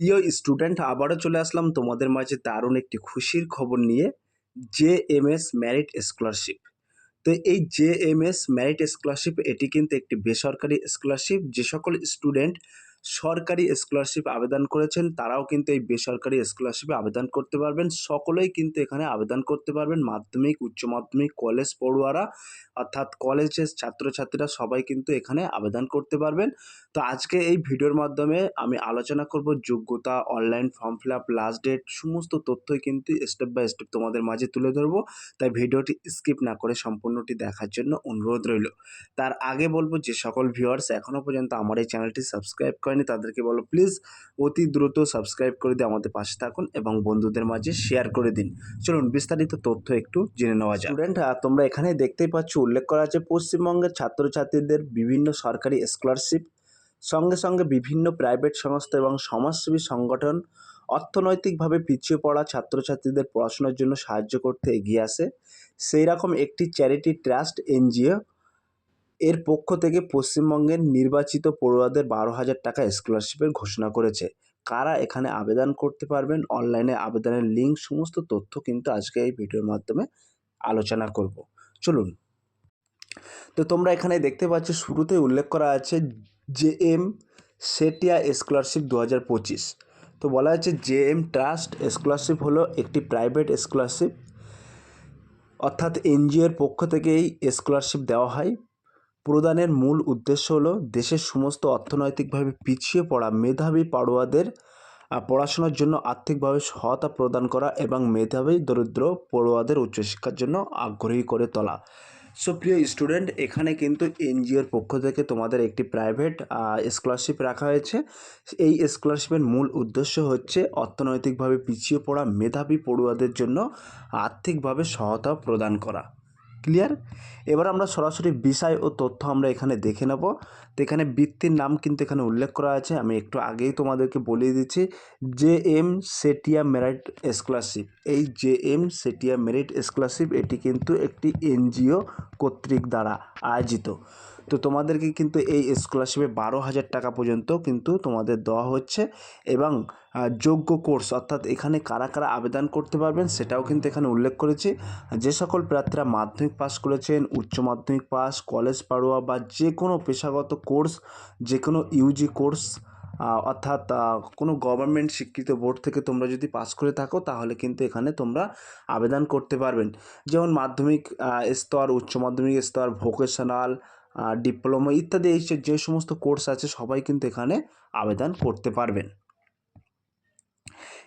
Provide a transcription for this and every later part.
প্রিয় স্টুডেন্ট আবারও চলে আসলাম তোমাদের মাঝে দারুণ একটি খুশির খবর নিয়ে J M S merit scholarship তো এই J M S merit scholarship এটি কিন্তু একটি বেসরকারি স্কলারশিপ যে সকল স্টুডেন্ট সরকারি স্কলারশিপ আবেদন করেছেন, তারাও কিন্তু এই বেসরকারি স্কলারশিপে আবেদন করতে পারবেন। সকলেই কিন্তু এখানে আবেদন করতে পারবেন। মাধ্যমিক, উচ্চ মাধ্যমিক কলেজ পড়ুয়ারা, অর্থাৎ কলেজের ছাত্রছাত্রীরা সবাই কিন্তু এখানে আবেদন করতে পারবেন। তো আজকে এই ভিডিওর মাধ্যমে আমি আলোচনা করব যোগ্যতা online form fill up last date সমস্ত তথ্যই কিন্তু স্টেপ বাই স্টেপ তোমাদের মাঝে তুলে ধরবো। তাই ভিডিওটি স্কিপ না করে সম্পূর্ণটি দেখার জন্য অনুরোধ রইল। তার আগে বলব যে সকল ভিউয়ার্স এখনও পর্যন্ত আমার এই চ্যানেলটি সাবস্ক্রাইব করেনি তাদেরকে বলো প্লিজ অতি দ্রুত সাবস্ক্রাইব করে দিয়ে আমাদের পাশে থাকুন এবং বন্ধুদের মাঝে শেয়ার করে দিন। চলুন, বিস্তারিত তথ্য একটু জেনে নেওয়া যায় স্টুডেন্ট তোমরা এখানে দেখতেই পাচ্ছ, উল্লেখ করা আছে পশ্চিমবঙ্গের ছাত্রছাত্রীদের বিভিন্ন সরকারি স্কলারশিপ সঙ্গে সঙ্গে বিভিন্ন প্রাইভেট সংস্থা এবং সমাজসেবী সংগঠন অর্থনৈতিকভাবে পিছিয়ে পড়া ছাত্রছাত্রীদের পড়াশোনার জন্য সাহায্য করতে এগিয়ে আসে। সেই রকম একটি চ্যারিটি ট্রাস্ট এনজিও এর পক্ষ থেকে পশ্চিমবঙ্গের নির্বাচিত পড়ুয়াদের বারো হাজার টাকা স্কলারশিপের ঘোষণা করেছে। কারা এখানে আবেদন করতে পারবেন? অনলাইনে আবেদনের লিঙ্ক সমস্ত তথ্য কিন্তু আজকে এই ভিডিওর মাধ্যমে আলোচনা করব। চলুন। তো তোমরা এখানে দেখতে পাচ্ছ শুরুতে উল্লেখ করা আছে জে এম সেটিয়া স্কলারশিপ দু হাজার পঁচিশ। তো বলা আছে জে এম ট্রাস্ট স্কলারশিপ হলো একটি প্রাইভেট স্কলারশিপ অর্থাৎ এনজিওর পক্ষ থেকে এই স্কলারশিপ দেওয়া হয়। প্রদানের মূল উদ্দেশ্য হলো দেশের সমস্ত অর্থনৈতিকভাবে পিছিয়ে পড়া মেধাবী পড়ুয়াদের পড়াশোনার জন্য আর্থিকভাবে সহায়তা প্রদান করা এবং মেধাবী দরিদ্র পড়ুয়াদের উচ্চশিক্ষার জন্য আগ্রহী করে তোলা। সো প্রিয় স্টুডেন্ট এখানে কিন্তু এনজিওর পক্ষ থেকে তোমাদের একটি প্রাইভেট স্কলারশিপ রাখা হয়েছে। এই স্কলারশিপের মূল উদ্দেশ্য হচ্ছে অর্থনৈতিকভাবে পিছিয়ে পড়া মেধাবী পড়ুয়াদের জন্য আর্থিকভাবে সহায়তা প্রদান করা। ক্লিয়ার এবার আমরা সরাসরি বিষয় ও তথ্য আমরা এখানে দেখে নেব। তো এখানে বৃত্তির নাম কিন্তু এখানে উল্লেখ করা আছে। আমি একটু আগেই তোমাদেরকে বলিয়ে দিচ্ছি। J M Sethia merit scholarship. এই J M Sethia merit scholarship এটি কিন্তু একটি এনজিও কর্তৃক দ্বারা আয়োজিত। তো তোমাদেরকে কিন্তু এই স্কলারশিপে বারো হাজার টাকা পর্যন্ত কিন্তু তোমাদের দেওয়া হচ্ছে এবং যোগ্য কোর্স অর্থাৎ এখানে কারা কারা আবেদন করতে পারবেন সেটাও কিন্তু এখানে উল্লেখ করেছি। যে সকল প্রার্থীরা মাধ্যমিক পাস করেছেন, উচ্চ মাধ্যমিক পাস কলেজ পড়ুয়া বা যে কোনো পেশাগত কোর্স যে কোনো ইউজি কোর্স অর্থাৎ কোনো গভর্নমেন্ট স্বীকৃত বোর্ড থেকে তোমরা যদি পাস করে থাকো তাহলে কিন্তু এখানে তোমরা আবেদন করতে পারবেন। যেমন মাধ্যমিক স্তর, উচ্চ মাধ্যমিক স্তর ভোকেশনাল ডিপ্লোমা ইত্যাদি এই যে- সমস্ত কোর্স আছে সবাই কিন্তু এখানে আবেদন করতে পারবেন।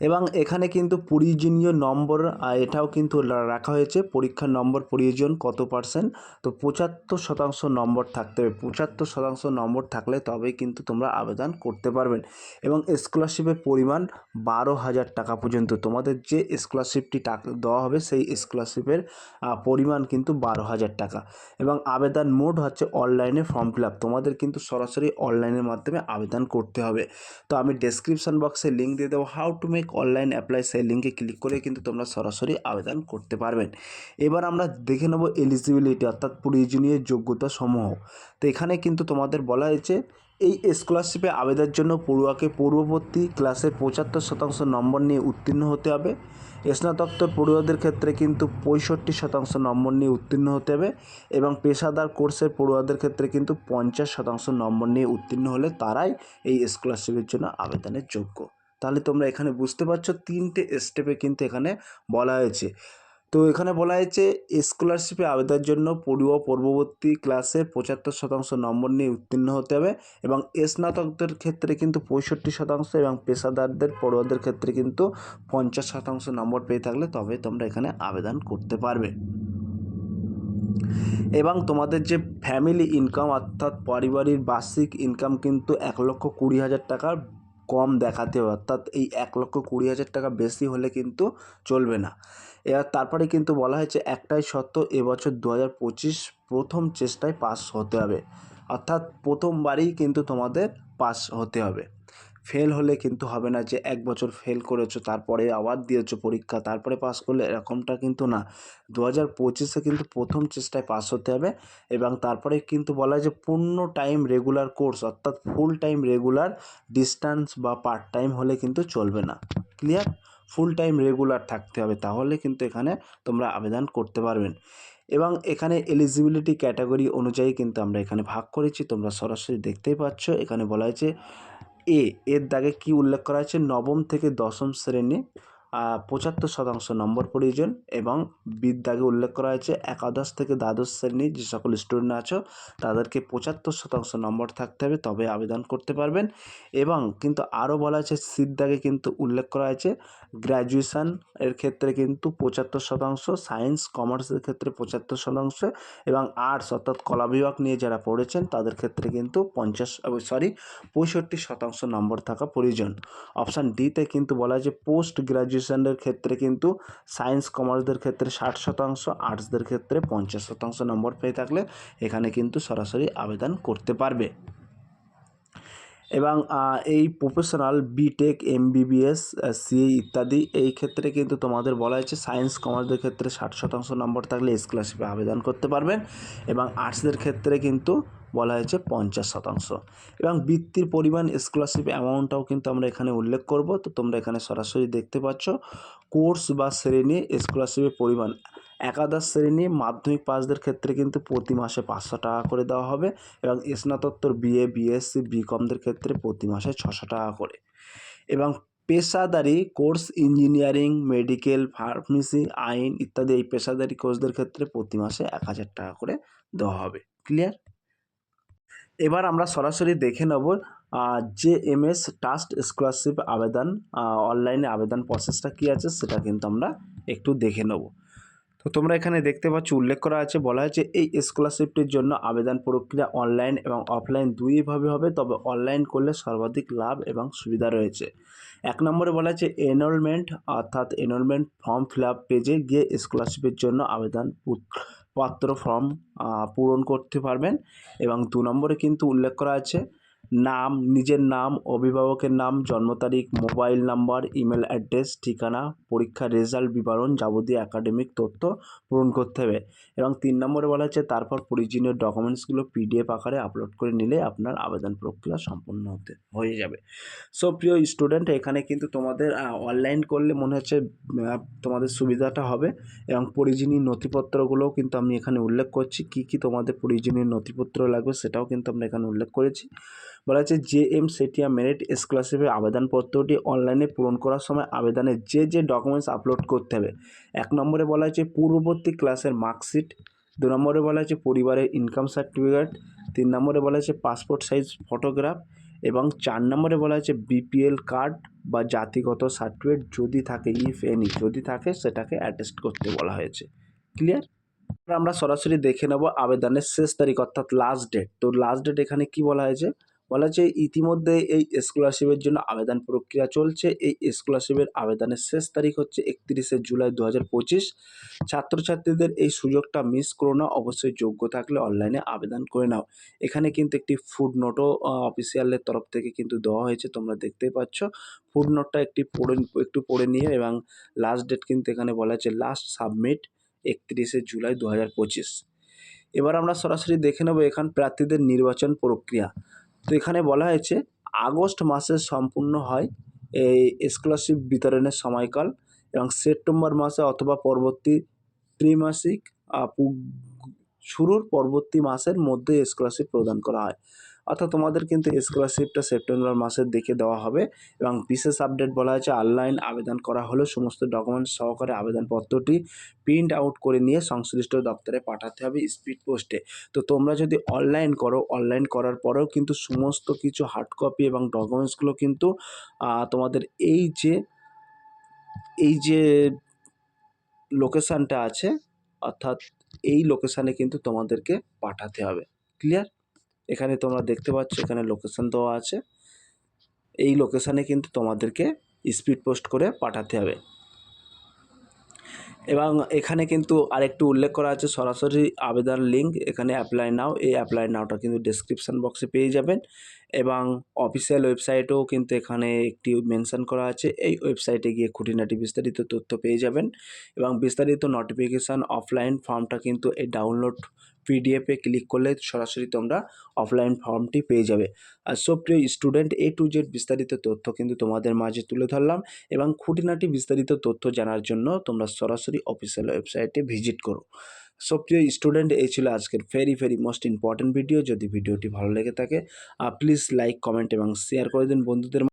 এবং এখানে কিন্তু প্রয়োজনীয় নম্বর এটাও কিন্তু রাখা হয়েছে। পরীক্ষার নম্বর প্রয়োজন কত পার্সেন্ট তো পঁচাত্তর শতাংশ নম্বর থাকতে হবে। পঁচাত্তর শতাংশ নম্বর থাকলে তবেই কিন্তু তোমরা আবেদন করতে পারবেন এবং স্কলারশিপের পরিমাণ বারো হাজার টাকা পর্যন্ত। তোমাদের যে স্কলারশিপটি টাকা, দেওয়া হবে সেই স্কলারশিপের পরিমাণ কিন্তু বারো হাজার টাকা। এবং আবেদন মোড হচ্ছে অনলাইনে ফর্ম ফিল আপ তোমাদের কিন্তু সরাসরি অনলাইনের মাধ্যমে আবেদন করতে হবে। তো আমি ডেসক্রিপশন বক্সে লিঙ্ক দিয়ে দেবো how to make online apply সেই লিঙ্কে ক্লিক করে কিন্তু তোমরা সরাসরি আবেদন করতে পারবেন এবার আমরা দেখে নেব এলিজিবিলিটি অর্থাৎ প্রয়োজনীয় যোগ্যতা সমূহ। তো এখানে কিন্তু তোমাদের বলা হয়েছে, এই স্কলারশিপে আবেদনের জন্য পড়ুয়াকে পূর্ববর্তী ক্লাসের পঁচাত্তর শতাংশ নম্বর নিয়ে উত্তীর্ণ হতে হবে। স্নাতকোত্তর পড়ুয়াদের ক্ষেত্রে কিন্তু পঁয়ষট্টি শতাংশ নম্বর নিয়ে উত্তীর্ণ হতে হবে এবং পেশাদার কোর্সের পড়ুয়াদের ক্ষেত্রে কিন্তু পঞ্চাশ শতাংশ নম্বর নিয়ে উত্তীর্ণ হলে তারাই এই স্কলারশিপের জন্য আবেদনের যোগ্য। তাহলে তোমরা এখানে বুঝতে পারছ তিনটে স্টেপে কিন্তু এখানে বলা হয়েছে। তো এখানে বলা হয়েছে স্কলারশিপে আবেদনের জন্য পড়ুয়া পূর্ববর্তী ক্লাসের পঁচাত্তর শতাংশ নম্বর নিয়ে উত্তীর্ণ হতে হবে এবং স্নাতকদের ক্ষেত্রে কিন্তু পঁয়ষট্টি শতাংশ এবং পেশাদারদের পড়ুয়াদের ক্ষেত্রে কিন্তু পঞ্চাশ শতাংশ নম্বর পেয়ে থাকলে তবে তোমরা এখানে আবেদন করতে পারবে। এবং তোমাদের যে ফ্যামিলি ইনকাম অর্থাৎ পারিবারিক বার্ষিক ইনকাম কিন্তু এক লক্ষ কুড়ি হাজার টাকার কম দেখাতে হবে অর্থাৎ এই এক লক্ষ কুড়ি হাজার টাকা বেশি হলে কিন্তু চলবে না। এবার তারপরে কিন্তু বলা হয়েছে একটাই সত্য এবছর দু হাজার পঁচিশ প্রথম চেষ্টায় পাস হতে হবে। অর্থাৎ প্রথমবারেই কিন্তু তোমাদের পাস হতে হবে। ফেল হলে কিন্তু হবে না যে এক বছর ফেল করেছ, তারপরে আবার দিয়েছ পরীক্ষা, তারপরে পাস করলে এরকমটা কিন্তু না। দু হাজার পঁচিশে কিন্তু প্রথম চেষ্টায় পাস হতে হবে এবং তারপরে কিন্তু বলা হয় যে পূর্ণ টাইম রেগুলার কোর্স অর্থাৎ ফুল টাইম রেগুলার ডিস্ট্যান্স বা পার্ট টাইম হলে কিন্তু চলবে না। ক্লিয়ার ফুল টাইম রেগুলার থাকতে হবে, তাহলে কিন্তু এখানে তোমরা আবেদন করতে পারবেন এবং এখানে এলিজিবিলিটি ক্যাটাগরি অনুযায়ী কিন্তু আমরা এখানে ভাগ করেছি, তোমরা সরাসরি দেখতেই পাচ্ছ, এখানে বলা হয়েছে এ এর দাগে কি উল্লেখ করা আছে নবম থেকে দশম শ্রেণি পঁচাত্তর শতাংশ নম্বর প্রয়োজন এবং বিদ্যাকে উল্লেখ করা হয়েছে একাদশ থেকে দ্বাদশ শ্রেণি যে সকল স্টুডেন্ট আছো, তাদেরকে পঁচাত্তর শতাংশ নম্বর থাকতে হবে, তবে আবেদন করতে পারবেন। এবং কিন্তু আরও বলা হয়েছে দাগে কিন্তু উল্লেখ করা হয়েছে গ্র্যাজুয়েশান এর ক্ষেত্রে কিন্তু পঁচাত্তর শতাংশ সায়েন্স কমার্সের ক্ষেত্রে পঁচাত্তর শতাংশ এবং আর্টস অর্থাৎ কলা বিভাগ নিয়ে যারা পড়েছেন, তাদের ক্ষেত্রে কিন্তু পঞ্চাশ সরি পঁয়ষট্টি শতাংশ নম্বর থাকা প্রয়োজন। অপশান ডিতে কিন্তু বলা হয়েছে পোস্ট পোস্ট গ্র্যাজুয়েশনের ক্ষেত্রে কিন্তু সায়েন্স কমার্সদের ক্ষেত্রে ষাট শতাংশ আর্টসদের ক্ষেত্রে পঞ্চাশ শতাংশ নম্বর পেয়ে থাকলে এখানে কিন্তু সরাসরি আবেদন করতে পারবে। এবং এই প্রফেশনাল বিটেক এমবিবিএস সিএ ইত্যাদি, এই ক্ষেত্রে কিন্তু তোমাদের বলা হয়েছে সায়েন্স কমার্সের ক্ষেত্রে ষাট শতাংশ নম্বর থাকলে স্কলারশিপে আবেদন করতে পারবেন এবং আর্টসদের ক্ষেত্রে কিন্তু বলা হয়েছে পঞ্চাশ শতাংশ। এবং বৃত্তির পরিমাণ স্কলারশিপ অ্যামাউন্টটাও কিন্তু আমরা এখানে উল্লেখ করব। তো তোমরা এখানে সরাসরি দেখতে পাচ্ছ কোর্স বা শ্রেণি স্কলারশিপের পরিমাণ একাদশ শ্রেণি মাধ্যমিক পাসদের ক্ষেত্রে কিন্তু প্রতি মাসে পাঁচশো টাকা করে দেওয়া হবে এবং স্নাতকোত্তর বিএ, বিএসসি, বিকমদের ক্ষেত্রে প্রতি মাসে ছশো টাকা করে। এবং পেশাদারি কোর্স ইঞ্জিনিয়ারিং, মেডিকেল, ফার্মেসি, আইন ইত্যাদি এই পেশাদারি কোর্সদের ক্ষেত্রে প্রতি মাসে এক হাজার টাকা করে দেওয়া হবে। ক্লিয়ার? এবার আমরা সরাসরি দেখে নেব যে এম এস ট্রাস্ট স্কলারশিপ আবেদন অনলাইনে আবেদন প্রসেসটা কী আছে সেটা কিন্তু আমরা একটু দেখে নেব। তো তোমরা এখানে দেখতে পাচ্ছ, উল্লেখ করা আছে, বলা হয়েছে এই স্কলারশিপটির জন্য আবেদন প্রক্রিয়া অনলাইন এবং অফলাইন দুইভাবে হবে, তবে অনলাইন করলে সর্বাধিক লাভ এবং সুবিধা রয়েছে। এক নম্বরে বলা হয়েছে এনরোলমেন্ট অর্থাৎ এনরোলমেন্ট ফর্ম ফিল আপ পেজে গিয়ে স্কলারশিপের জন্য আবেদন পাত্র ফর্ম পূরণ করতে পারবেন। এবং দু নম্বরে কিন্তু উল্লেখ করা আছে নাম, নিজের নাম, অভিভাবকের নাম, জন্ম তারিখ, মোবাইল নাম্বার, ইমেল অ্যাড্রেস, ঠিকানা, পরীক্ষার রেজাল্ট বিবরণ, যাবতীয় একাডেমিক তথ্য পূরণ করতে হবে। এবং তিন নম্বরে বলা হচ্ছে তারপর প্রয়োজনীয় ডকুমেন্টসগুলো পিডিএফ আকারে আপলোড করে নিলে আপনার আবেদন প্রক্রিয়া সম্পূর্ণ হতে, হয়ে যাবে। সো, প্রিয় স্টুডেন্ট, এখানে কিন্তু তোমাদের অনলাইন করলে মনে হচ্ছে তোমাদের সুবিধাটা হবে। এবং প্রয়োজনীয় নথিপত্রগুলোও কিন্তু আমি এখানে উল্লেখ করছি। কি কি তোমাদের প্রয়োজনীয় নথিপত্র লাগবে সেটাও কিন্তু আমরা এখানে উল্লেখ করেছি। বলা হচ্ছে জে এম সেটিয়া মেরিট স্কলারশিপের আবেদনপত্রটি অনলাইনে পূরণ করার সময় আবেদনের যে যে ডকুমেন্টস আপলোড করতে হবে। এক নম্বরে বলা হয়েছে পূর্ববর্তী ক্লাসের মার্কশিট, দু নম্বরে বলা হয়েছে পরিবারের ইনকাম সার্টিফিকেট, তিন নম্বরে বলা হয়েছে পাসপোর্ট সাইজ ফটোগ্রাফ এবং চার নম্বরে বলা হয়েছে বিপিএল কার্ড বা জাতিগত সার্টিফিকেট যদি থাকে ইফ এনি যদি থাকে সেটাকে অ্যাটেস্ট করতে বলা হয়েছে। ক্লিয়ার? আমরা সরাসরি দেখে নেব আবেদনের শেষ তারিখ অর্থাৎ লাস্ট ডেট তো লাস্ট ডেট এখানে কি বলা হয়েছে? বলা হচ্ছে ইতিমধ্যে এই স্কলারশিপের জন্য আবেদন প্রক্রিয়া চলছে। এই স্কলারশিপের আবেদনের শেষ তারিখ হচ্ছে একত্রিশে জুলাই দু হাজার পঁচিশ। ছাত্রছাত্রীদের এই সুযোগটা মিস করো না অবশ্যই যোগ্য থাকলে অনলাইনে আবেদন করে নাও। এখানে কিন্তু একটি ফুড নোটও অফিসিয়ালের তরফ থেকে কিন্তু দেওয়া হয়েছে, তোমরা দেখতেই পাচ্ছ। ফুড নোটটা একটি পড়ে, একটু পড়ে নিয়ে এবং লাস্ট ডেট কিন্তু এখানে বলা হচ্ছে লাস্ট সাবমিট একত্রিশে জুলাই দু হাজার পঁচিশ। এবার আমরা সরাসরি দেখে নেব এখান প্রার্থীদের নির্বাচন প্রক্রিয়া। তো এখানে বলা হয়েছে, আগস্ট মাসে সম্পূর্ণ হয় এই স্কলারশিপ বিতরণের সময়কাল এবং সেপ্টেম্বর মাসে অথবা পরবর্তী ত্রিমাসিক শুরুর পরবর্তী মাসের মধ্যে স্কলারশিপ প্রদান করা হয়। অর্থাৎ তোমাদের কিন্তু স্কলারশিপটা সেপ্টেম্বর মাসের দিকে দেওয়া হবে এবং বিশেষ আপডেট বলা হয়েছে অনলাইন আবেদন করা হলে সমস্ত ডকুমেন্টস সহকারে আবেদনপত্রটি প্রিন্ট আউট করে নিয়ে সংশ্লিষ্ট দপ্তরে পাঠাতে হবে স্পিড পোস্টে তো তোমরা যদি অনলাইন করো অনলাইন করার পরেও কিন্তু সমস্ত কিছু হার্ড কপি এবং ডকুমেন্টসগুলো কিন্তু তোমাদের এই যে এই যে লোকেশানটা আছে, অর্থাৎ এই লোকেশানে কিন্তু তোমাদেরকে পাঠাতে হবে। ক্লিয়ার এখানে তোমরা দেখতে পাচ্ছ, এখানে লোকেশান দেওয়া আছে। এই লোকেশানে কিন্তু তোমাদেরকে স্পিড পোস্ট করে পাঠাতে হবে। এবং এখানে কিন্তু আরেকটু উল্লেখ করা আছে, সরাসরি আবেদন লিঙ্ক এখানে অ্যাপ্লাই নাও এই অ্যাপ্লাই নাওটা কিন্তু ডেসক্রিপশন বক্সে পেয়ে যাবেন। এবং অফিসিয়াল ওয়েবসাইটেও কিন্তু এখানে একটি মেনশন করা আছে, এই ওয়েবসাইটে গিয়ে খুঁটিনাটি বিস্তারিত তথ্য পেয়ে যাবেন। এবং বিস্তারিত নোটিফিকেশান অফলাইন ফর্মটা কিন্তু এই ডাউনলোড পিডিএফে ক্লিক করলে সরাসরি তোমরা অফলাইন ফর্মটি পেয়ে যাবে। আর সব প্রিয় স্টুডেন্ট এ টু জেড বিস্তারিত তথ্য কিন্তু তোমাদের মাঝে তুলে ধরলাম এবং খুঁটিনাটি বিস্তারিত তথ্য জানার জন্য তোমরা সরাসরি অফিসিয়াল ওয়েবসাইটে ভিজিট করো। সো স্টুডেন্ট এই ছিল আজকের very very most important video যদি ভিডিওটি ভালো লেগে থাকে প্লিজ লাইক কমেন্ট এবং শেয়ার করে দিন বন্ধুদের